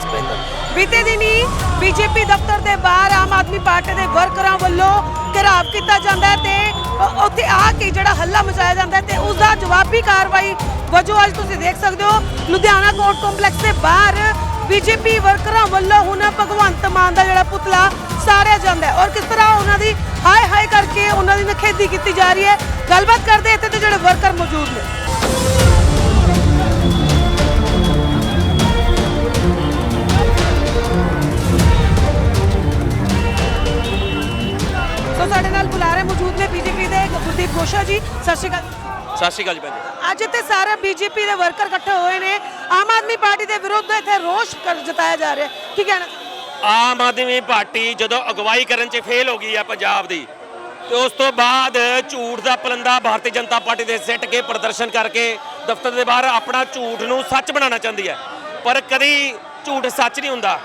ਤੁਹਾਡੇ ਨਾਲ ਬੀਤੇ ਦਿਨੀ ਬੀਜੇਪੀ ਦਫ਼ਤਰ ਦੇ ਬਾਹਰ ਆਮ ਆਦਮੀ ਪਾਰਟੀ ਦੇ ਵਰਕਰਾਂ ਵੱਲੋਂ ਘਿਰਾਵ ਕੀਤਾ ਜਾਂਦਾ ਹੈ ਤੇ ਉੱਥੇ ਆ ਕੇ ਜਿਹੜਾ ਹੱਲਾ ਮਚਾਇਆ ਜਾਂਦਾ ਹੈ ਤੇ ਉਸ ਦਾ ਜਵਾਬੀ ਕਾਰਵਾਈ ਵਜੋਂ ਅੱਜ ਤੁਸੀਂ ਦੇਖ ਸਕਦੇ ਹੋ। ਲੁਧਿਆਣਾ ਕੋਰਟ ਕੰਪਲੈਕਸ ਦੇ ਬਾਹਰ ਬੀਜੇਪੀ ਵਰਕਰਾਂ ਵੱਲੋਂ ਹੁਣ ਭਗਵੰਤ ਮਾਨ ਦਾ ਜਿਹੜਾ ਪੁਤਲਾ ਸਾਰਿਆ ਜਾਂਦਾ ਹੈ। ਔਰ ਕਿਸ ਤਰ੍ਹਾਂ ਉਹਨਾਂ ਦੀ ਹਾਏ ਹਾਏ ਕਰਕੇ ਉਹਨਾਂ ਦੀ ਨਖੇਦੀ ਕੀਤੀ ਜਾ ਰਹੀ ਹੈ। ਗੱਲਬਾਤ ਕਰਦੇ ਇੱਥੇ ਤੇ ਜਿਹੜੇ ਵਰਕਰ ਮੌਜੂਦ ਨੇ। ਗੋਸ਼ਾ ਜੀ ਸਤਿ ਸ਼੍ਰੀ ਅਕਾਲ ਸਤਿ ਸ਼੍ਰੀ ਅਕਾਲ ਜੀ ਭੈਣ ਜੀ ਅੱਜ ਤੇ ਸਾਰੇ ਬੀਜੇਪੀ ਦੇ ਵਰਕਰ ਇਕੱਠੇ ਹੋਏ ਨੇ ਆਮ ਆਦਮੀ ਪਾਰਟੀ ਦੇ ਵਿਰੁੱਧ ਇੱਥੇ ਰੋਸ਼ ਕਰ- ਜਤਾਇਆ ਜਾ ਰਿਹਾ ਹੈ। ਕੀ ਕਹਿਣਾ ਆਮ ਆਦਮੀ ਪਾਰਟੀ ਜਦੋਂ ਅਗਵਾਈ ਕਰਨ 'ਚ ਫੇਲ ਹੋ ਗਈ ਆ ਪੰਜਾਬ ਦੀ ਤੇ ਉਸ ਤੋਂ ਬਾਅਦ ਝੂਠ ਦਾ ਪਲੰਦਾ ਭਾਰਤੀ ਜਨਤਾ ਪਾਰਟੀ ਦੇ ਸਿੱਟ ਕੇ ਪ੍ਰਦਰਸ਼ਨ ਕਰਕੇ ਦਫ਼ਤਰ ਦੇ ਬਾਹਰ ਆਪਣਾ ਝੂਠ ਨੂੰ ਸੱਚ ਬਣਾਉਣਾ ਚਾਹੁੰਦੀ ਹੈ ਪਰ ਕਦੀ ਝੂਠ ਸੱਚ ਨਹੀਂ ਹੁੰਦਾ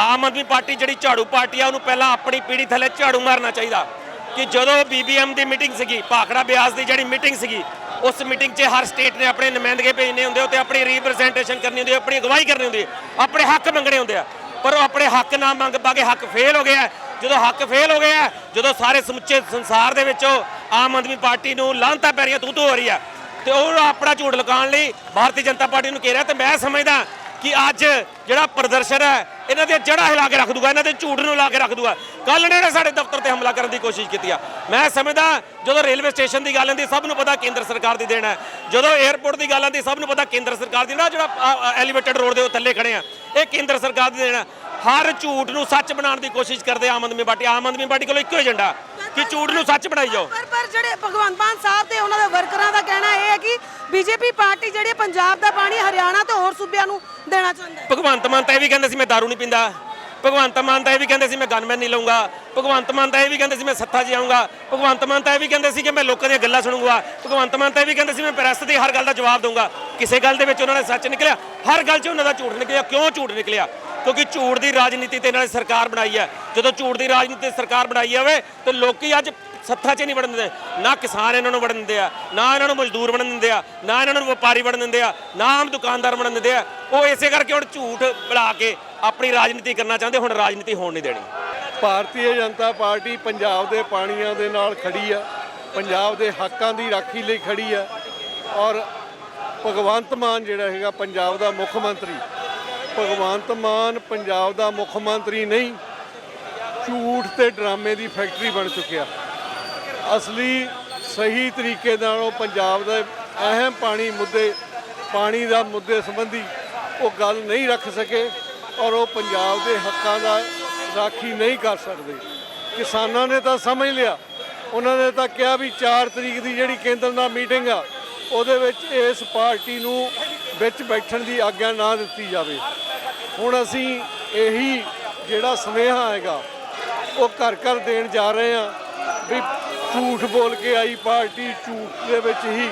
ਆਮ ਆਦਮੀ ਪਾਰਟੀ ਜਿਹੜੀ ਝਾੜੂ ਪਾਰਟੀ ਆ ਉਹਨੂੰ ਪਹਿਲਾਂ ਆਪਣੀ ਪੀੜੀ ਥੱਲੇ ਝਾੜੂ ਮਾਰਨਾ ਚਾਹੀਦਾ ਕਿ ਜਦੋਂ ਬੀਬੀਐਮ ਦੀ ਮੀਟਿੰਗ ਸੀਗੀ, ਭਾਖੜਾ ਬਿਆਸ ਦੀ ਜਿਹੜੀ ਮੀਟਿੰਗ ਸੀਗੀ, ਉਸ ਮੀਟਿੰਗ 'ਚ ਹਰ ਸਟੇਟ ਨੇ ਆਪਣੇ ਨੁਮਾਇੰਦਗੇ ਭੇਜਣੇ ਹੁੰਦੇ ਤੇ ਆਪਣੀ ਰਿਪਰੈਜ਼ੈਂਟੇਸ਼ਨ ਕਰਨੀ ਹੁੰਦੀ ਆਪਣੀ ਅਗਵਾਈ ਕਰਨੀ ਹੁੰਦੀ ਹੈ ਆਪਣੇ ਹੱਕ ਮੰਗਣੇ ਹੁੰਦੇ ਆ। ਪਰ ਉਹ ਆਪਣੇ ਹੱਕ ਨਾ ਮੰਗ ਪਾ ਕੇ ਹੱਕ ਫੇਲ ਹੋ ਗਿਆ। ਜਦੋਂ ਹੱਕ ਫੇਲ ਹੋ ਗਿਆ, ਜਦੋਂ ਸਾਰੇ ਸਮੁੱਚੇ ਸੰਸਾਰ ਦੇ ਵਿੱਚੋਂ ਆਮ ਆਦਮੀ ਪਾਰਟੀ ਨੂੰ ਲਾਂਤਾ ਪੈ ਰਹੀਆਂ ਤੂੰ ਤੂੰ ਹੋ ਰਹੀ ਆ। ਤੇ ਉਹ ਆਪਣਾ ਝੂਠ ਲਗਾਉਣ ਲਈ ਭਾਰਤੀ ਜਨਤਾ ਪਾਰਟੀ ਨੂੰ ਕਹਿ ਰਿਹਾ, ਤੇ ਮੈਂ ਸਮਝਦਾ ਕਿ ਅੱਜ ਜਿਹੜਾ ਪ੍ਰਦਰਸ਼ਨ ਹੈ, ਇਹਨਾਂ ਦੀਆਂ ਜੜ੍ਹਾਂ ਹਿਲਾ ਕੇ ਰੱਖ ਦੂਗਾ, ਇਹਨਾਂ ਦੇ ਝੂਠ ਨੂੰ ਲਾ ਕੇ ਰੱਖ ਦੂਗਾ। ਕੱਲ ਨੇ ਸਾਡੇ ਦਫ਼ਤਰ ਤੇ ਹਮਲਾ ਕਰਨ ਦੀ ਕੋਸ਼ਿਸ਼ ਕੀਤੀ ਆ। ਮੈਂ ਸਮਝਦਾ, ਜਦੋਂ ਰੇਲਵੇ ਸਟੇਸ਼ਨ ਦੀ ਗੱਲ ਆਉਂਦੀ, ਸਭ ਨੂੰ ਪਤਾ ਕੇਂਦਰ ਸਰਕਾਰ ਦੀ ਦੇਣ ਹੈ। ਜਦੋਂ 에ਅਰਪੋਰਟ ਦੀ ਗੱਲ ਆਉਂਦੀ, ਸਭ ਨੂੰ ਪਤਾ ਕੇਂਦਰ ਸਰਕਾਰ ਦੀ ਨਾ ਜਿਹੜਾ ਐਲੀਵੇਟਡ ਰੋਡ ਦੇ ਉਹ ਥੱਲੇ ਖੜੇ ਆ। ਇਹ ਕੇਂਦਰ ਸਰਕਾਰ ਦੀ ਦੇਣ ਹਰ ਝੂਠ ਨੂੰ ਸੱਚ ਬਣਾਉਣ ਦੀ ਕੋਸ਼ਿਸ਼ ਕਰਦੇ ਆਮ ਆਦਮੀ ਪਾਰਟੀ। ਆਮ ਆਦਮੀ ਪਾਰਟੀ ਕੋਲ ਇੱਕੋ ਏਜੰਡਾ। ਕਿ ਝੂਠ ਨੂੰ ਸੱਚ ਬਣਾਈ ਜਾਓ। ਪਰ ਪਰ ਜਿਹੜੇ ਭਗਵੰਤ ਮਾਨ ਸਾਹਿਬ ਤੇ ਉਹਨਾਂ ਦੇ ਵਰਕਰਾਂ ਦਾ ਕਹਿਣਾ ਇਹ ਹੈ ਕਿ ਬੀਜੇਪੀ ਪਾਰਟੀ ਜਿਹੜੀ ਪੰਜਾਬ ਦਾ ਪਾਣੀ ਹਰਿਆਣਾ ਤੇ ਹੋਰ ਸੂਬਿਆਂ ਨੂੰ ਦੇਣਾ ਚਾਹੁੰਦਾ ਹੈ। ਭਗਵੰਤ ਮਾਨ ਤਾਂ ਇਹ ਵੀ ਕਹਿੰਦੇ ਸੀ ਮੈਂ ਦਾਰੂ ਨਹੀਂ ਪੀਂਦਾ। ਭਗਵੰਤ ਮਾਨ ਤਾਂ ਇਹ ਵੀ ਕਹਿੰਦੇ ਸੀ, ਮੈਂ ਗਨਮੈਨ ਨਹੀਂ ਲਊਂਗਾ। ਭਗਵੰਤ ਮਾਨ ਤਾਂ ਇਹ ਵੀ ਕਹਿੰਦੇ ਸੀ, ਮੈਂ ਸੱਥਾ 'ਚ ਆਊਂਗਾ। ਭਗਵੰਤ ਮਾਨ ਤਾਂ ਇਹ ਵੀ ਕਹਿੰਦੇ ਸੀ ਕਿ, ਮੈਂ ਲੋਕਾਂ ਦੀਆਂ ਗੱਲਾਂ ਸੁਣੂੰਗਾ। ਭਗਵੰਤ ਮਾਨ ਤਾਂ ਇਹ ਵੀ ਕਹਿੰਦੇ ਸੀ, ਮੈਂ ਪ੍ਰੈਸ ਦੀ ਹਰ ਗੱਲ ਦਾ ਜਵਾਬ ਦਊਂਗਾ। ਕਿਸੇ ਗੱਲ ਦੇ ਵਿੱਚ ਉਹਨਾਂ ਨੇ ਸੱਚ ਨਿਕਲਿਆ। ਹਰ ਗੱਲ 'ਚ ਉਹਨਾਂ ਦਾ ਝੂਠ ਨਿਕਲਿਆ। ਕਿਉਂ ਝੂਠ ਨਿਕਲਿਆ? ਕਿਉਂਕਿ ਝੂਠ ਦੀ ਰਾਜਨੀਤੀ ਤੇ ਇਹਨਾਂ ਨੇ ਸਰਕਾਰ ਬਣਾਈ ਹੈ। ਜਦੋਂ ਝੂਠ ਦੀ ਰਾਜਨੀਤੀ ਤੇ ਸਰਕਾਰ ਬਣਾਈ ਹੋਵੇ ਤੇ ਲੋਕੀ ਅੱਜ ਸੱਥਾ 'ਚ ਨਹੀਂ ਵੜਨ ਦਿੰਦੇ। ਨਾ ਕਿਸਾਨ ਇਹਨਾਂ ਨੂੰ ਵੜਨ ਦਿੰਦੇ ਆ, ਨਾ ਇਹਨਾਂ ਨੂੰ ਮਜ਼ਦੂਰ ਬਣਨ ਦਿੰਦੇ ਆ, ਨਾ ਇਹਨਾਂ ਨੂੰ ਵਪਾਰੀ ਬਣਨ ਦਿੰਦੇ ਆ, ਨਾ ਆਮ ਦੁਕਾਨਦਾਰ ਬਣਨ ਦਿੰਦੇ ਆ। ਉਹ ਇਸੇ ਕਰਕੇ ਹੁਣ ਝੂਠ ਬੁਲਾ ਕੇ ਆਪਣੀ ਰਾਜਨੀਤੀ ਕਰਨਾ ਚਾਹੁੰਦੇ, ਹੁਣ ਰਾਜਨੀਤੀ ਹੋਣ ਨਹੀਂ ਦੇਣੀ। ਭਾਰਤੀ ਜਨਤਾ ਪਾਰਟੀ ਪੰਜਾਬ ਦੇ ਪਾਣੀਆਂ ਦੇ ਨਾਲ ਖੜੀ ਆ, ਪੰਜਾਬ ਦੇ ਹੱਕਾਂ ਦੀ ਰਾਖੀ ਲਈ ਖੜੀ ਆ, ਔਰ ਭਗਵੰਤ ਮਾਨ ਜਿਹੜਾ ਹੈਗਾ ਪੰਜਾਬ ਦਾ ਮੁੱਖ ਮੰਤਰੀ। ਭਗਵੰਤ ਮਾਨ ਪੰਜਾਬ ਦਾ ਮੁੱਖ ਮੰਤਰੀ ਨਹੀਂ, ਝੂਠ ਤੇ ਡਰਾਮੇ ਦੀ ਫੈਕਟਰੀ ਬਣ ਚੁੱਕਿਆ। ਅਸਲੀ ਸਹੀ ਤਰੀਕੇ ਨਾਲ ਉਹ ਪੰਜਾਬ ਦੇ ਅਹਿਮ ਪਾਣੀ ਮੁੱਦੇ, ਪਾਣੀ ਦਾ ਮੁੱਦੇ ਸੰਬੰਧੀ ਉਹ ਗੱਲ ਨਹੀਂ ਰੱਖ ਸਕੇ ਔਰ ਉਹ ਪੰਜਾਬ ਦੇ ਹੱਕਾਂ ਦਾ ਰਾਖੀ ਨਹੀਂ ਕਰ ਸਕਦੇ। ਕਿਸਾਨਾਂ ਨੇ ਤਾਂ ਸਮਝ ਲਿਆ, ਉਹਨਾਂ ਨੇ ਤਾਂ ਕਿਹਾ ਵੀ 4 ਤਰੀਕ ਦੀ ਜਿਹੜੀ ਕੇਂਦਰ ਨਾਲ ਮੀਟਿੰਗ ਆ, ਉਹਦੇ ਵਿੱਚ ਇਸ ਪਾਰਟੀ ਨੂੰ ਵਿੱਚ ਬੈਠਣ ਦੀ ਆਗਿਆ ਨਾ ਦਿੱਤੀ ਜਾਵੇ। ਹੁਣ ਅਸੀਂ ਇਹੀ ਜਿਹੜਾ ਸੁਨੇਹਾ ਹੈਗਾ, ਉਹ ਘਰ ਘਰ ਦੇਣ ਜਾ ਰਹੇ ਆ ਵੀ ਝੂਠ ਬੋਲ ਕੇ ਆਈ ਪਾਰਟੀ ਝੂਠ ਦੇ ਵਿੱਚ ਹੀ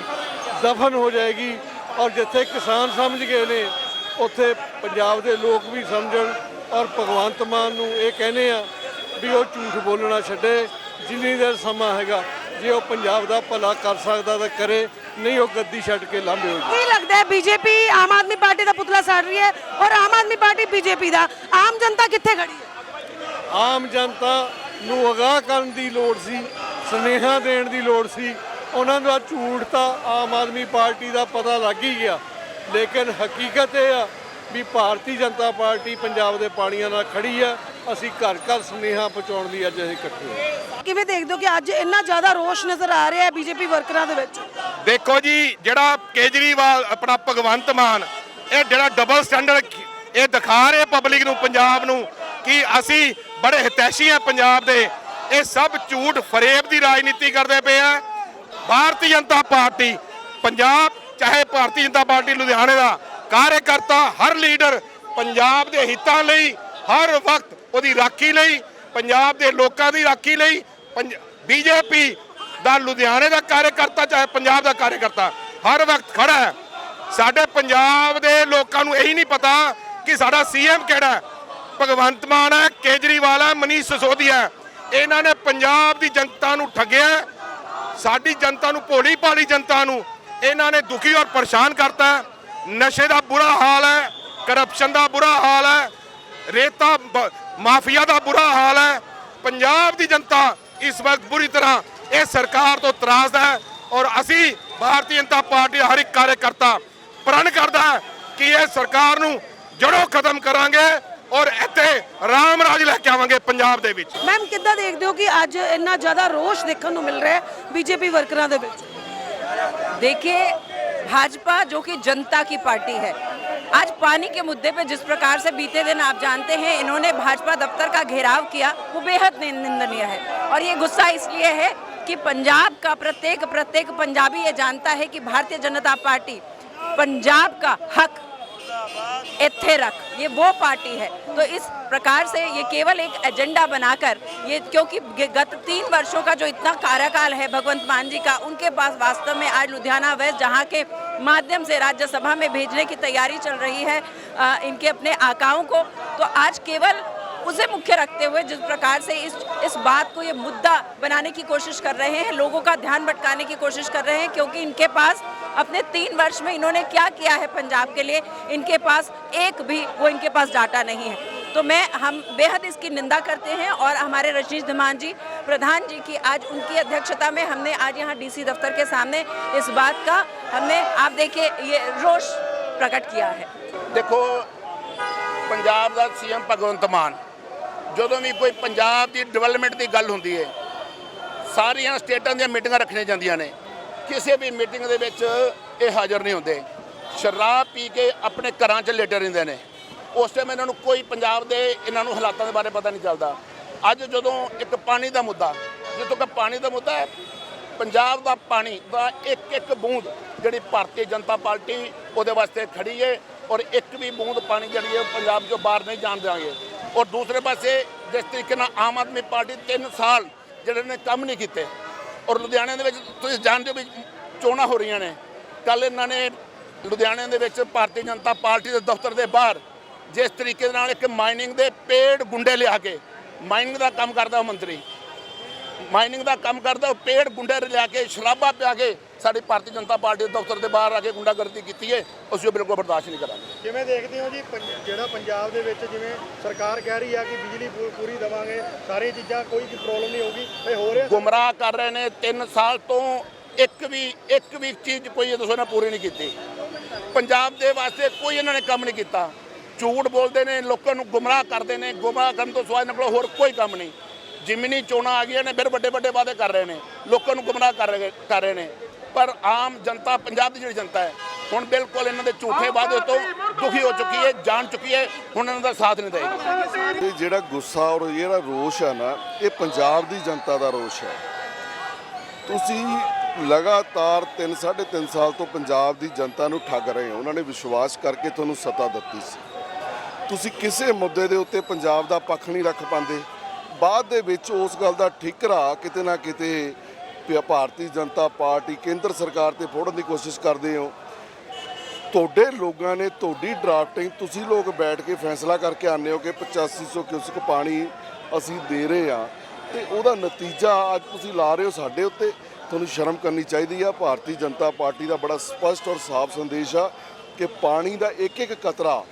ਦਫਨ ਹੋ ਜਾਏਗੀ ਔਰ ਜਿੱਥੇ ਕਿਸਾਨ ਸਮਝ ਗਏ ਨੇ ਉੱਥੇ ਪੰਜਾਬ ਦੇ ਲੋਕ ਵੀ ਸਮਝਣ ਔਰ ਭਗਵੰਤ ਮਾਨ ਨੂੰ ਇਹ ਕਹਿੰਦੇ ਆ ਵੀ ਉਹ ਝੂਠ ਬੋਲਣਾ ਛੱਡੇ ਜਿੰਨੀ ਦੇਰ ਸਮਾਂ ਹੈਗਾ ਜੇ ਉਹ ਪੰਜਾਬ ਦਾ ਭਲਾ ਕਰ ਸਕਦਾ ਤਾਂ ਕਰੇ ਨਹੀਂ ਉਹ ਗੱਦੀ ਛੱਡ ਕੇ ਲਾਂਭੇ ਹੋ ਕੀ ਲੱਗਦਾ ਹੈ ਬੀਜੇਪੀ ਆਮ ਆਦਮੀ ਪਾਰਟੀ ਦਾ ਪੁਤਲਾ ਸਾੜ ਰਹੀ ਹੈ ਔਰ ਆਮ ਆਦਮੀ ਪਾਰਟੀ ਬੀਜੇਪੀ ਦਾ? ਆਮ ਜਨਤਾ ਕਿੱਥੇ ਖੜੀ ਹੈ? ਆਮ ਜਨਤਾ ਨੂੰ ਅਗਾਹ ਕਰਨ ਦੀ ਲੋੜ ਸੀ ਸੁਨੇਹਾ ਦੇਣ ਦੀ ਲੋੜ ਸੀ। ਉਹਨਾਂ ਦਾ ਝੂਠ ਤਾਂ ਆਮ ਆਦਮੀ ਪਾਰਟੀ ਦਾ ਪਤਾ ਲੱਗ ਹੀ ਗਿਆ। ਲੇਕਿਨ ਹਕੀਕਤ ਇਹ ਆ ਵੀ ਭਾਰਤੀ ਜਨਤਾ ਪਾਰਟੀ ਪੰਜਾਬ ਦੇ ਪਾਣੀਆਂ ਨਾਲ ਖੜੀ ਆ। ਅਸੀਂ ਘਰ ਘਰ ਸੁਨੇਹਾ ਪਹੁੰਚਾਉਣ ਲਈ ਅੱਜ ਅਸੀਂ ਇਕੱਠੇ ਹੋਏ ਕਿਵੇਂ ਦੇਖਦੇ ਹੋ ਕਿ ਅੱਜ ਇੰਨਾ ਜ਼ਿਆਦਾ ਰੋਸ਼ ਨਜ਼ਰ ਆ ਰਿਹਾ ਹੈ ਬੀਜੇਪੀ ਵਰਕਰਾਂ ਦੇ ਵਿੱਚ? ਦੇਖੋ ਜੀ ਜਿਹੜਾ ਕੇਜਰੀਵਾਲ ਆਪਣਾ ਭਗਵੰਤ ਮਾਨ ਇਹ ਜਿਹੜਾ ਡਬਲ ਸਟੈਂਡਰਡ ਇਹ ਦਿਖਾ ਰਹੇ ਪਬਲਿਕ ਨੂੰ ਪੰਜਾਬ ਨੂੰ ਕਿ ਅਸੀਂ ਬੜੇ ਹਿਤੈਸ਼ੀ ਆ ਪੰਜਾਬ ਦੇ। ਇਹ ਸਭ ਝੂਠ ਫਰੇਬ ਦੀ ਰਾਜਨੀਤੀ ਕਰਦੇ ਪਏ ਆ। ਭਾਰਤੀ ਜਨਤਾ ਪਾਰਟੀ, ਪੰਜਾਬ, ਚਾਹੇ ਭਾਰਤੀ ਜਨਤਾ ਪਾਰਟੀ ਲੁਧਿਆਣੇ ਦਾ ਕਾਰਜਕਰਤਾ, ਹਰ ਲੀਡਰ ਪੰਜਾਬ ਦੇ ਹਿੱਤਾਂ ਲਈ, ਹਰ ਵਕਤ ਉਹਦੀ ਰਾਖੀ ਲਈ, ਪੰਜਾਬ ਦੇ ਲੋਕਾਂ ਦੀ ਰਾਖੀ ਲਈ ਬੀਜੇਪੀ ਦਾ ਲੁਧਿਆਣੇ ਦਾ ਕਾਰਜਕਰਤਾ, ਚਾਹੇ ਪੰਜਾਬ ਦਾ ਕਾਰਜਕਰਤਾ, ਹਰ ਵਕਤ ਖੜਾ ਹੈ। ਸਾਡੇ ਪੰਜਾਬ ਦੇ ਲੋਕਾਂ ਨੂੰ ਇਹੀ ਨਹੀਂ ਪਤਾ ਕਿ ਸਾਡਾ ਸੀਐਮ ਕਿਹੜਾ ਭਗਵੰਤ ਮਾਨ ਹੈ, ਕੇਜਰੀਵਾਲ ਹੈ, ਮਨੀਸ਼ ਸਿਸੋਦੀਆ ਹੈ। ਇਹਨਾਂ ਨੇ ਪੰਜਾਬ ਦੀ ਜਨਤਾ ਨੂੰ ਠੱਗਿਆ, ਸਾਡੀ ਜਨਤਾ ਨੂੰ ਭੋਲੀ ਭਾਲੀ ਜਨਤਾ ਨੂੰ ਇਹਨਾਂ ਨੇ ਦੁਖੀ ਔਰ ਪਰੇਸ਼ਾਨ ਕਰਤਾ। ਨਸ਼ੇ ਦਾ ਬੁਰਾ ਹਾਲ ਹੈ ਕਰਪਸ਼ਨ ਦਾ ਬੁਰਾ ਹਾਲ ਹੈ, ਰੇਤਾ ਮਾਫੀਆ ਦਾ ਬੁਰਾ ਹਾਲ ਹੈ। ਪੰਜਾਬ ਦੀ ਜਨਤਾ ਇਸ ਵਕਤ ਬੁਰੀ ਤਰ੍ਹਾਂ ਇਹ ਸਰਕਾਰ ਤੋਂ ਤਰਾਸਦ ਹੈ ਔਰ ਅਸੀਂ ਭਾਰਤੀ ਜਨਤਾ ਪਾਰਟੀ ਹਰ ਇੱਕ ਕਾਰਜਕਰਤਾ ਪ੍ਰਣ ਕਰਦਾ ਹੈ ਕਿ ਇਹ ਸਰਕਾਰ ਨੂੰ ਜੜੋਂ ਖਤਮ ਕਰਾਂਗੇ। ਔਰ ਇੱਥੇ ਰਾਮ ਰਾਜ ਲੈ ਕੇ ਆਵਾਂਗੇ ਪੰਜਾਬ ਦੇ ਵਿੱਚ ਮੈਮ ਕਿੱਦਾਂ ਦੇਖਦੇ ਹੋ ਕਿ ਅੱਜ ਇੰਨਾ ਜ਼ਿਆਦਾ ਰੋਸ਼ ਦੇਖਣ ਨੂੰ ਮਿਲ ਰਿਹਾ ਹੈ ਬੀਜੇਪੀ ਵਰਕਰਾਂ ਦੇ ਵਿੱਚ देखिए भाजपा जो कि जनता की पार्टी है आज पानी के मुद्दे पे जिस प्रकार से बीते दिन आप जानते हैं इन्होंने भाजपा दफ्तर का घेराव किया वो बेहद नि- निंदनीय है और ये गुस्सा इसलिए है कि पंजाब का प्रत्येक प्रत्येक पंजाबी ये जानता है कि भारतीय जनता पार्टी पंजाब का हक इत्थे रख। ये वो पार्टी है। तो इस प्रकार से ये केवल एक एजेंडा बनाकर ये क्योंकि गत तीन वर्षों का जो इतना कार्यकाल है भगवंत मान जी का उनके पास वास्तव में आज लुधियाना वेस्ट जहाँ के माध्यम से राज्यसभा में भेजने की तैयारी चल रही है अ, इनके अपने आकाओं को तो आज केवल उसे मुख्य रखते हुए जिस प्रकार से इस इस बात को ये मुद्दा बनाने की कोशिश कर रहे हैं लोगों का ध्यान भटकाने की कोशिश कर रहे हैं क्योंकि इनके पास अपने तीन वर्ष में इन्होंने क्या किया है पंजाब के लिए इनके पास एक भी वो इनके पास डाटा नहीं है तो मैं हम बेहद इसकी निंदा करते हैं और हमारे रशीद धमान जी प्रधान जी की आज उनकी अध्यक्षता में हमने आज यहाँ डीसी दफ्तर के सामने इस बात का हमने आप देखिए ये रोष प्रकट किया है ਦੇਖੋ ਪੰਜਾਬ ਦਾ ਸੀਐਮ ਭਗਵੰਤ ਮਾਨ ਜਦੋਂ ਵੀ ਕੋਈ ਪੰਜਾਬ ਦੀ ਡਿਵੈਲਪਮੈਂਟ ਦੀ ਗੱਲ ਹੁੰਦੀ ਹੈ ਸਾਰੀਆਂ ਸਟੇਟਾਂ ਦੀਆਂ ਮੀਟਿੰਗਾਂ ਰੱਖਣੀਆਂ ਜਾਂਦੀਆਂ ਨੇ ਕਿਸੇ ਵੀ ਮੀਟਿੰਗ ਦੇ ਵਿੱਚ ਇਹ ਹਾਜ਼ਰ ਨਹੀਂ ਹੁੰਦੇ। ਸ਼ਰਾਬ ਪੀ ਕੇ ਆਪਣੇ ਘਰਾਂ 'ਚ ਲੇਟੇ ਰਹਿੰਦੇ ਨੇ। ਉਸ ਟਾਈਮ ਇਹਨਾਂ ਨੂੰ ਕੋਈ ਪੰਜਾਬ ਦੇ ਇਹਨਾਂ ਨੂੰ ਹਾਲਾਤਾਂ ਦੇ ਬਾਰੇ ਪਤਾ ਨਹੀਂ ਚੱਲਦਾ। ਅੱਜ ਜਦੋਂ ਇੱਕ ਪਾਣੀ ਦਾ ਮੁੱਦਾ ਜਦੋਂ ਕਿ ਪਾਣੀ ਦਾ ਮੁੱਦਾ ਹੈ, ਪੰਜਾਬ ਦਾ ਪਾਣੀ ਦਾ ਇੱਕ ਇੱਕ ਬੂੰਦ ਜਿਹੜੀ ਭਾਰਤੀ ਜਨਤਾ ਪਾਰਟੀ ਉਹਦੇ ਵਾਸਤੇ ਖੜੀ ਹੈ ਔਰ ਇੱਕ ਵੀ ਬੂੰਦ ਪਾਣੀ ਜਿਹੜੀ ਹੈ ਉਹ ਪੰਜਾਬ ਚੋਂ ਬਾਹਰ ਨਹੀਂ ਜਾਣ ਦੇਵਾਂਗੇ ਔਰ ਦੂਸਰੇ ਪਾਸੇ ਜਿਸ ਤਰੀਕੇ ਨਾਲ ਆਮ ਆਦਮੀ ਪਾਰਟੀ 3 ਸਾਲ ਜਿਹੜੇ ਨੇ ਕੰਮ ਨਹੀਂ ਕੀਤੇ ਔਰ ਲੁਧਿਆਣੇ ਦੇ ਵਿੱਚ ਤੁਸੀਂ ਜਾਣਦੇ ਹੋ ਵੀ ਚੋਣਾਂ ਹੋ ਰਹੀਆਂ ਨੇ। ਕੱਲ ਇਹਨਾਂ ਨੇ ਲੁਧਿਆਣੇ ਦੇ ਵਿੱਚ ਭਾਰਤੀ ਜਨਤਾ ਪਾਰਟੀ ਦੇ ਦਫ਼ਤਰ ਦੇ ਬਾਹਰ ਜਿਸ ਤਰੀਕੇ ਦੇ ਨਾਲ ਇੱਕ ਮਾਈਨਿੰਗ ਦੇ ਪੇੜ ਗੁੰਡੇ ਲਿਆ ਕੇ ਮਾਈਨਿੰਗ ਦਾ ਕੰਮ ਕਰਦਾ ਮੰਤਰੀ। ਮਾਈਨਿੰਗ ਦਾ ਕੰਮ ਕਰਦਾ ਉਹ ਪੇੜ ਗੁੰਡੇ ਲਿਆ ਕੇ ਸ਼ਰਾਬਾ ਪਿਆ ਕੇ ਸਾਡੀ ਭਾਰਤੀ ਜਨਤਾ ਪਾਰਟੀ ਦੇ ਦਫ਼ਤਰ ਦੇ ਬਾਹਰ ਆ ਕੇ ਗੁੰਡਾਗਰਦੀ ਕੀਤੀ ਹੈ ਅਸੀਂ ਉਹ ਬਿਲਕੁਲ ਬਰਦਾਸ਼ਤ ਨਹੀਂ ਕਰਾਂਗੇ। ਕਿਵੇਂ ਦੇਖਦੇ ਹੋ ਜੀ ਪੰਜ- ਜਿਹੜਾ ਪੰਜਾਬ ਦੇ ਵਿੱਚ ਜਿਵੇਂ ਸਰਕਾਰ ਕਹਿ ਰਹੀ ਆ ਕਿ ਬਿਜਲੀ ਪੂ- ਪੂਰੀ ਦੇਵਾਂਗੇ ਸਾਰੀਆਂ ਚੀਜ਼ਾਂ ਕੋਈ ਪ੍ਰੋਬਲਮ ਨਹੀਂ ਹੋਊਗੀ ਇਹ ਹੋ ਰਿਹਾ? ਗੁੰਮਰਾਹ ਕਰ ਰਹੇ ਨੇ 3 ਸਾਲ ਤੋਂ ਇੱਕ ਵੀ ਇੱਕ ਵੀ ਚੀਜ਼ ਕੋਈ ਇਹ ਦੱਸੋ ਨਾ ਪੂਰੀ ਨਹੀਂ ਕੀਤੀ। ਪੰਜਾਬ ਦੇ ਵਾਸਤੇ ਕੋਈ ਇਹਨਾਂ ਨੇ ਕੰਮ ਨਹੀਂ ਕੀਤਾ। ਝੂਠ ਬੋਲਦੇ ਨੇ ਲੋਕਾਂ ਨੂੰ ਗੁੰਮਰਾਹ ਕਰਦੇ ਨੇ ਗੁੰਮਰਾਹ ਕਰਨ ਤੋਂ ਸਿਵਾਏ ਇਹਨਾਂ ਕੋਲ ਹੋਰ ਕੋਈ ਕੰਮ ਨਹੀਂ। ਜਿਮਨੀ ਚੋਣਾਂ ਆ ਗਈਆਂ ਨੇ ਫਿਰ ਵੱਡੇ ਵੱਡੇ ਵਾਅਦੇ ਕਰ ਰਹੇ ਨੇ। ਲੋਕਾਂ ਨੂੰ ਗੁੰਮਰਾਹ ਕਰ ਰਹੇ ਕਰ ਰਹੇ ਨੇ। ਪਰ ਆਮ ਜਨਤਾ ਪੰਜਾਬ ਦੀ ਜਿਹੜੀ ਜਨਤਾ ਹੈ ਹੁਣ ਬਿਲਕੁਲ ਇਹਨਾਂ ਦੇ ਝੂਠੇ ਵਾਅਦੇ ਤੋਂ ਦੁਖੀ ਹੋ ਚੁੱਕੀ ਹੈ ਜਾਣ ਚੁੱਕੀ ਹੈ ਹੁਣ ਇਹਨਾਂ ਦਾ ਸਾਥ ਨਹੀਂ ਦੇਗੀ। ਇਹ ਜਿਹੜਾ ਗੁੱਸਾ ਔਰ ਜਿਹੜਾ ਰੋਸ਼ ਹੈ ਨਾ ਇਹ ਪੰਜਾਬ ਦੀ ਜਨਤਾ ਦਾ ਰੋਸ਼ ਹੈ। ਤੁਸੀਂ ਲਗਾਤਾਰ 3 3.5 ਸਾਲ ਤੋਂ ਪੰਜਾਬ ਦੀ ਜਨਤਾ ਨੂੰ ਠੱਗ ਰਹੇ ਹੋ। ਉਹਨਾਂ ਨੇ ਵਿਸ਼ਵਾਸ ਕਰਕੇ ਤੁਹਾਨੂੰ ਸੱਤਾ ਦਿੱਤੀ ਸੀ। ਤੁਸੀਂ ਕਿਸੇ ਮੁੱਦੇ ਦੇ ਉੱਤੇ ਪੰਜਾਬ ਦਾ ਪੱਖ ਨਹੀਂ ਰੱਖ ਪਾਉਂਦੇ। ਬਾਅਦ ਦੇ ਵਿੱਚ ਉਸ ਗੱਲ ਦਾ ਠਿਕਰਾ ਕਿਤੇ ਨਾ ਕਿਤੇ ਭਾਰਤੀ ਜਨਤਾ ਪਾਰਟੀ, ਕੇਂਦਰ ਸਰਕਾਰ ਤੇ ਫੋੜਨ ਦੀ ਕੋਸ਼ਿਸ਼ ਕਰਦੇ ਹੋ। ਤੁਹਾਡੇ ਲੋਕਾਂ ਨੇ ਤੁਹਾਡੀ ਡਰਾਫਟਿੰਗ ਤੁਸੀਂ ਲੋਕ ਬੈਠ ਕੇ ਫੈਸਲਾ ਕਰਕੇ ਆਨੇ ਹੋ ਕਿ 8500 ਕਿਊਸਿਕ ਪਾਣੀ ਅਸੀਂ ਦੇ ਰਹੇ ਆ ਤੇ ਉਹਦਾ ਨਤੀਜਾ ਅੱਜ ਤੁਸੀਂ ਲਾ ਰਹੇ ਹੋ ਸਾਡੇ ਉੱਤੇ। ਤੁਹਾਨੂੰ ਸ਼ਰਮ ਕਰਨੀ ਚਾਹੀਦੀ ਆ। ਭਾਰਤੀ ਜਨਤਾ ਪਾਰਟੀ ਦਾ ਬੜਾ ਸਪਸ਼ਟ ਔਰ ਸਾਫ਼ ਸੰਦੇਸ਼ ਆ ਕਿ ਪਾਣੀ ਦਾ ਇੱਕ ਇੱਕ ਕਤਰਾ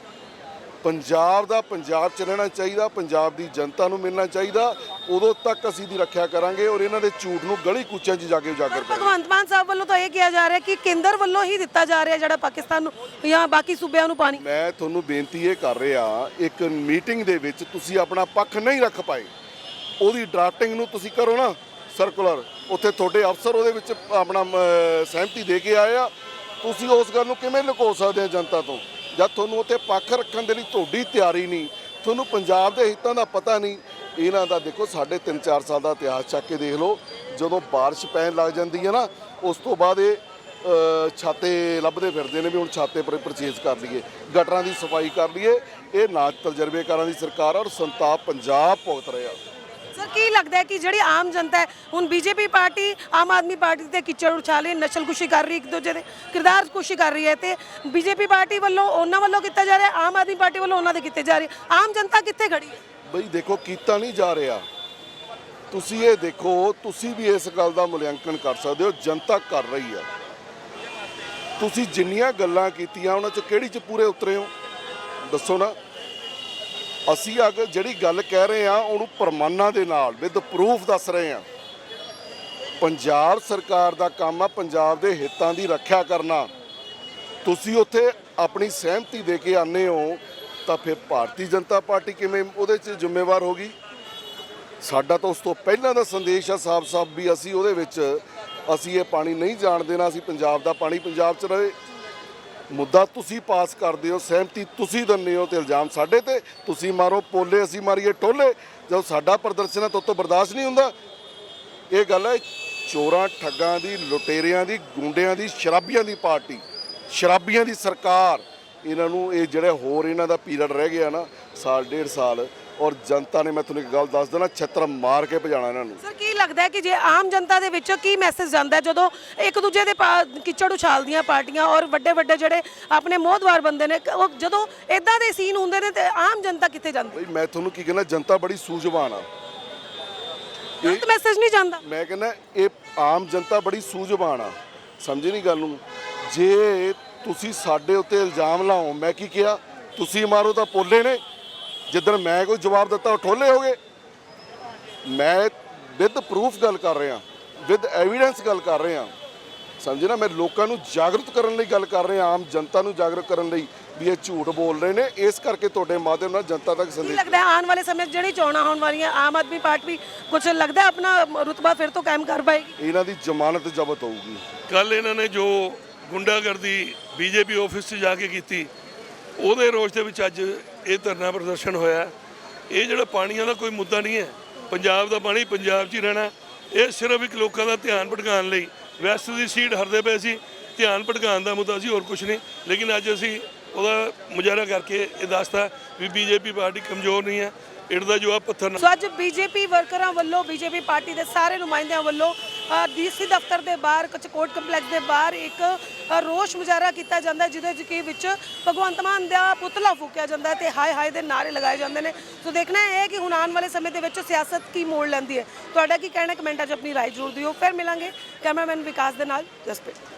ਪੰਜਾਬ ਦਾ ਪੰਜਾਬ ਚ ਰਹਿਣਾ ਚਾਹੀਦਾ ਪੰਜਾਬ ਦੀ ਜਨਤਾ ਨੂੰ ਮਿਲਣਾ ਚਾਹੀਦਾ ਉਦੋਂ ਤੱਕ ਅਸੀਂ ਦੀ ਰੱਖਿਆ ਕਰਾਂਗੇ ਔਰ ਇਹਨਾਂ ਦੇ ਝੂਠ ਨੂੰ ਗਲੀ ਕੂਚਿਆਂ 'ਚ ਜਾ ਕੇ ਉਜਾਗਰ ਕਰਾਂਗੇ ਭਗਵੰਤ ਮਾਨ ਸਾਹਿਬ ਵੱਲੋਂ ਤਾਂ ਇਹ ਕਿਹਾ ਜਾ ਰਿਹਾ ਕਿ ਕੇਂਦਰ ਵੱਲੋਂ ਹੀ ਦਿੱਤਾ ਜਾ ਰਿਹਾ ਜਿਹੜਾ ਪਾਕਿਸਤਾਨ ਨੂੰ ਜਾਂ ਬਾਕੀ ਸੂਬਿਆਂ ਨੂੰ ਪਾਣੀ। ਮੈਂ ਤੁਹਾਨੂੰ ਬੇਨਤੀ ਇਹ ਕਰ ਰਿਹਾ ਇੱਕ ਮੀਟਿੰਗ ਦੇ ਵਿੱਚ ਤੁਸੀਂ ਆਪਣਾ ਪੱਖ ਨਹੀਂ ਰੱਖ ਪਾਏ। ਉਹਦੀ ਡਰਾਫਟਿੰਗ ਨੂੰ ਤੁਸੀਂ ਕਰੋ ਨਾ ਸਰਕੂਲਰ ਉੱਥੇ ਤੁਹਾਡੇ ਅਫਸਰ ਉਹਦੇ ਵਿੱਚ ਆਪਣਾ ਸਹਿਮਤੀ ਦੇ ਕੇ ਆਏ ਆ। ਤੁਸੀਂ ਉਸ ਗੱਲ ਨੂੰ ਕਿਵੇਂ ਲੁਕੋ ਸਕਦੇ ਆ ਜਨਤਾ ਤੋਂ? ਜਦ ਤੁਹਾਨੂੰ ਉੱਥੇ ਪੱਖ ਰੱਖਣ ਦੇ ਲਈ ਤੁਹਾਡੀ ਤਿਆਰੀ ਨਹੀਂ, ਤੁਹਾਨੂੰ ਪੰਜਾਬ ਦੇ ਹਿੱਤਾਂ ਦਾ ਪਤਾ ਨਹੀਂ, ਇਹਨਾਂ ਦਾ ਦੇਖੋ ਸਾਡੇ 3-4 ਸਾਲ ਦਾ ਇਤਿਹਾਸ ਚੱਕ ਕੇ ਦੇਖ ਲਓ, ਜਦੋਂ ਬਾਰਿਸ਼ ਪੈਣ ਲੱਗ ਜਾਂਦੀ ਹੈ ਨਾ, ਉਸ ਤੋਂ ਬਾਅਦ ਇਹ ਛਾਤੇ ਲੱਭਦੇ ਫਿਰਦੇ ਨੇ ਵੀ ਹੁਣ ਛਾਤੇ ਪਰ ਪਰਚੇਜ਼ ਕਰ ਲਈਏ, ਗਟਰਾਂ ਦੀ ਸਫ਼ਾਈ ਕਰ ਲਈਏ, ਇਹ ਨਾਚ ਤਜਰਬੇਕਾਰਾਂ ਦੀ ਸਰਕਾਰ ਆ ਔਰ ਸੰਤਾਪ ਪੰਜਾਬ ਭੁਗਤ ਰਿਹਾ ਸਰ, ਕੀ ਲੱਗਦਾ ਹੈ ਕਿ ਜਿਹੜੀ ਆਮ ਜਨਤਾ ਹੈ, ਹੁਣ BJP party, Aam Aadmi party ਤੇ ਕਿਚੜ ਉਛਾਲ ਰਹੀ ਨਸ਼ਲਕੁਸ਼ੀ ਕਰ ਰਹੀ ਇੱਕ ਦੂਜੇ ਦੇ, ਕਿਰਦਾਰ ਕੁਸ਼ੀ ਕਰ ਰਹੀ ਹੈ ਤੇ ਬੀਜੇਪੀ ਪਾਰਟੀ ਵੱਲੋਂ, ਉਹਨਾਂ ਵੱਲੋਂ ਕੀਤਾ ਜਾ ਰਿਹਾ, ਆਮ ਆਦਮੀ ਪਾਰਟੀ ਵੱਲੋਂ ਉਹਨਾਂ ਦੇ ਕੀਤੇ ਜਾ ਰਹੇ ਆਮ ਜਨਤਾ ਕਿੱਥੇ ਖੜੀ ਹੈ? ਬਈ ਦੇਖੋ, ਕੀਤਾ ਨਹੀਂ ਜਾ ਰਿਹਾ। ਤੁਸੀਂ ਇਹ ਦੇਖੋ, ਤੁਸੀਂ ਵੀ ਇਸ ਗੱਲ ਦਾ ਮੁਲਾਂਕਣ ਕਰ ਸਕਦੇ ਹੋ, ਜਨਤਾ ਕਰ ਰਹੀ ਹੈ। ਤੁਸੀਂ ਜਿੰਨੀਆਂ ਗੱਲਾਂ ਕੀਤੀਆਂ, ਉਹਨਾਂ ਚ ਕਿਹੜੀ ਚ ਪੂਰੇ ਉਤਰੇ ਹੋ? ਦੱਸੋ ਨਾ। ਅਸੀਂ ਅਗਰ ਜਿਹੜੀ ਗੱਲ ਕਹਿ ਰਹੇ ਆ ਉਹਨੂੰ ਪ੍ਰਮਾਣਾਂ ਦੇ ਨਾਲ ਵਿਦ ਪ੍ਰੂਫ ਦੱਸ ਰਹੇ ਆ ਪੰਜਾਬ ਸਰਕਾਰ ਦਾ ਕੰਮ ਆ, ਪੰਜਾਬ ਦੇ ਹਿੱਤਾਂ ਦੀ ਰੱਖਿਆ ਕਰਨਾ। ਤੁਸੀਂ ਉੱਥੇ ਆਪਣੀ ਸਹਿਮਤੀ ਦੇ ਕੇ ਆਨੇ ਹੋ, ਤਾਂ ਫਿਰ ਭਾਰਤੀ ਜਨਤਾ ਪਾਰਟੀ ਕਿਵੇਂ ਉਹਦੇ 'ਚ ਜ਼ਿੰਮੇਵਾਰ ਹੋਗੀ ਸਾਡਾ ਤਾਂ ਉਸ ਤੋਂ ਪਹਿਲਾਂ ਦਾ ਸੰਦੇਸ਼ ਆ ਸਾਫ਼-ਸਾਫ਼ ਵੀ ਅਸੀਂ ਉਹਦੇ ਵਿੱਚ, ਅਸੀਂ ਇਹ ਪਾਣੀ ਨਹੀਂ ਜਾਣ ਦੇਣਾ, ਅਸੀਂ ਪੰਜਾਬ ਦਾ ਪਾਣੀ ਪੰਜਾਬ 'ਚ ਰਹੇ। ਮੁੱਦਾ ਤੁਸੀਂ ਪਾਸ ਕਰਦੇ ਹੋ, ਸਹਿਮਤੀ ਤੁਸੀਂ ਦਿੰਦੇ ਹੋ ਤੇ ਇਲਜ਼ਾਮ ਸਾਡੇ ਤੇ। ਤੁਸੀਂ ਮਾਰੋ ਪੋਲੇ, ਅਸੀਂ ਮਾਰੀਏ ਟੋਲੇ। ਜਦੋਂ ਸਾਡਾ ਪ੍ਰਦਰਸ਼ਨ ਹੈ, ਤਾਂ ਤੋਂ ਬਰਦਾਸ਼ਤ ਨਹੀਂ ਹੁੰਦਾ। ਇਹ ਗੱਲ ਹੈ, ਚੋਰਾਂ, ਠੱਗਾਂ ਦੀ, ਲੁਟੇਰਿਆਂ ਦੀ, ਗੁੰਡਿਆਂ ਦੀ, ਸ਼ਰਾਬੀਆਂ ਦੀ ਪਾਰਟੀ, ਸ਼ਰਾਬੀਆਂ ਦੀ ਸਰਕਾਰ। ਇਹਨਾਂ ਨੂੰ ਇਹ ਜਿਹੜੇ ਹੋਰ ਇਹਨਾਂ ਦਾ ਪੀਰੀਅਡ ਰਹਿ ਗਿਆ ਨਾ, ਸਾਲ, ਡੇਢ ਸਾਲ ਔਰ ਜਨਤਾ ਨੇ ਮੈਂ ਤੁਹਾਨੂੰ ਇੱਕ ਗੱਲ ਦੱਸ ਦੇਣਾ ਛੱਤਰ ਮਾਰ ਕੇ ਭਜਾਣਾ ਇਹਨਾਂ ਨੂੰ। ਸਰ ਕੀ ਲੱਗਦਾ ਹੈ ਕਿ ਜੇ ਆਮ ਜਨਤਾ ਦੇ ਵਿੱਚੋਂ ਕੀ ਮੈਸੇਜ ਜਾਂਦਾ ਜਦੋਂ ਇੱਕ ਦੂਜੇ ਦੇ ਪਾ- ਕਿੱਚੜ ਉਛਾਲਦੀਆਂ ਪਾਰਟੀਆਂ ਔਰ ਵੱਡੇ ਵੱਡੇ ਜਿਹੜੇ ਆਪਣੇ ਮੋਹਦਵਾਰ ਬੰਦੇ ਨੇ ਉਹ ਜਦੋਂ ਇਦਾਂ ਦੇ ਸੀਨ ਹੁੰਦੇ ਨੇ ਤੇ ਆਮ ਜਨਤਾ ਕਿੱਥੇ ਜਾਂਦੀ? ਬਈ ਮੈਂ ਤੁਹਾਨੂੰ ਕੀ ਕਹਿੰਦਾ ਜਨਤਾ ਬੜੀ ਸੂਝਵਾਨ ਆ। ਗਲਤ ਮੈਸੇਜ ਨਹੀਂ ਜਾਂਦਾ। ਮੈਂ ਕਹਿੰਦਾ ਇਹ ਆਮ ਜਨਤਾ ਬੜੀ ਸੂਝਵਾਨ ਆ। ਸਮਝੀ ਨਹੀਂ ਗੱਲ ਨੂੰ। ਜੇ ਤੁਸੀਂ ਸਾਡੇ ਉੱਤੇ ਇਲਜ਼ਾਮ ਲਾਓ ਮੈਂ ਕੀ ਕਿਹਾ? ਤੁਸੀਂ ਮਾਰੋ ਤਾਂ ਪੋਲੇ ਨੇ ਜਿੱਦਣ ਮੈਂ ਕੋਈ ਜਵਾਬ ਦਿੱਤਾ ਉਹ ਠੋਲੇ ਹੋਗੇ ਮੈਂ ਵਿਦ ਪ੍ਰੂਫ ਗੱਲ ਕਰ ਰਿਹਾ ਵਿਦ ਐਵੀਡੈਂਸ ਗੱਲ ਕਰ ਰਿਹਾ। ਸਮਝੇ ਨਾ ਮੈਂ ਲੋਕਾਂ ਨੂੰ ਜਾਗਰੂਕ ਕਰਨ ਲਈ ਗੱਲ ਕਰ ਰਿਹਾ ਆਮ ਜਨਤਾ ਨੂੰ ਜਾਗਰੂਕ ਕਰਨ ਲਈ ਵੀ ਇਹ ਝੂਠ ਬੋਲ ਰਹੇ ਨੇ। ਇਸ ਕਰਕੇ ਤੁਹਾਡੇ ਮਾਧਿਅਮ ਨਾਲ ਜਨਤਾ ਤੱਕ ਸੰਦੇਸ਼ ਲੱਗਦਾ ਹੈ ਆਉਣ ਵਾਲੇ ਸਮੇਂ ਜਿਹੜੀ ਚੋਣਾਂ ਹੋਣ ਵਾਲੀਆਂ ਆਮ ਆਦਮੀ ਪਾਰਟੀ ਕੁਝ ਲੱਗਦਾ ਹੈ ਆਪਣਾ ਰੁਤਬਾ ਫਿਰ ਤੋਂ ਕਾਇਮ ਕਰ ਪਾਏਗੀ? ਇਹਨਾਂ ਦੀ ਜ਼ਮਾਨਤ ਜ਼ਬਤ ਹੋਊਗੀ। ਕੱਲ ਇਹਨਾਂ ਨੇ ਜੋ ਗੁੰਡਾਗਰਦੀ ਬੀਜੇਪੀ ਆਫਿਸ 'ਚ ਜਾ ਕੇ ਕੀਤੀ ਉਹਦੇ ਰੋਸ਼ ਦੇ ਵਿੱਚ ਅੱਜ ਇਹ ਧਰਨਾ ਪ੍ਰਦਰਸ਼ਨ ਹੋਇਆ। ਇਹ ਜਿਹੜਾ ਪਾਣੀਆਂ ਦਾ ਕੋਈ ਮੁੱਦਾ ਨਹੀਂ ਹੈ। ਪੰਜਾਬ ਦਾ ਪਾਣੀ ਪੰਜਾਬ 'ਚ ਹੀ ਰਹਿਣਾ। ਇਹ ਸਿਰਫ ਇੱਕ ਲੋਕਾਂ ਦਾ ਧਿਆਨ ਭਟਕਾਉਣ ਲਈ। ਵੈਸਟ ਦੀ ਸੀਟ ਹਰਦੇ ਪਏ ਸੀ। ਧਿਆਨ ਭਟਕਾਉਣ ਦਾ ਮੁੱਦਾ ਸੀ, ਹੋਰ ਕੁਝ ਨਹੀਂ। ਲੇਕਿਨ ਅੱਜ ਅਸੀਂ ਉਹਦਾ ਮੁਜ਼ਾਹਰਾ ਕਰਕੇ ਇਹ ਦੱਸਦਾ ਵੀ ਬੀਜੇਪੀ ਪਾਰਟੀ ਕਮਜ਼ੋਰ ਨਹੀਂ ਹੈ। ਇੱਟ ਦਾ ਜਵਾਬ ਪੱਥਰ ਨਾਲ ਸੋ ਅੱਜ ਬੀਜੇਪੀ ਵਰਕਰਾਂ ਵੱਲੋਂ, ਬੀਜੇਪੀ ਪਾਰਟੀ ਦੇ ਸਾਰੇ ਨੁਮਾਇੰਦਿਆਂ ਵੱਲੋਂ ਡੀਸੀ ਦਫ਼ਤਰ ਦੇ ਬਾਹਰ ਕੋਰਟ ਕੰਪਲੈਕਸ ਦੇ ਬਾਹਰ ਇੱਕ ਰੋਸ ਮੁਜ਼ਾਹਰਾ ਕੀਤਾ ਜਾਂਦਾ ਜਿਹਦੇ 'ਚ ਕਿ ਵਿੱਚ ਭਗਵੰਤ ਮਾਨ ਦਾ ਪੁਤਲਾ ਫੂਕਿਆ ਜਾਂਦਾ ਹੈ ਤੇ ਹਾਏ ਹਾਏ ਦੇ ਨਾਰੇ ਲਗਾਏ ਜਾਂਦੇ ਨੇ। ਸੋ ਦੇਖਣਾ ਇਹ ਹੈ ਕਿ ਹੁਣ ਆਉਣ ਵਾਲੇ ਸਮੇਂ ਦੇ ਵਿੱਚ ਸਿਆਸਤ ਕੀ ਮੋੜ ਲੈਂਦੀ ਹੈ। ਤੁਹਾਡਾ ਕੀ ਕਹਿਣਾ ਕਮੈਂਟਾਂ 'ਚ ਆਪਣੀ ਰਾਏ ਜ਼ਰੂਰ ਦਿਓ। ਫਿਰ ਮਿਲਾਂਗੇ ਕੈਮਰਾਮੈਨ ਵਿਕਾਸ ਦੇ ਨਾਲ ਜਸਪ੍ਰੀਤ।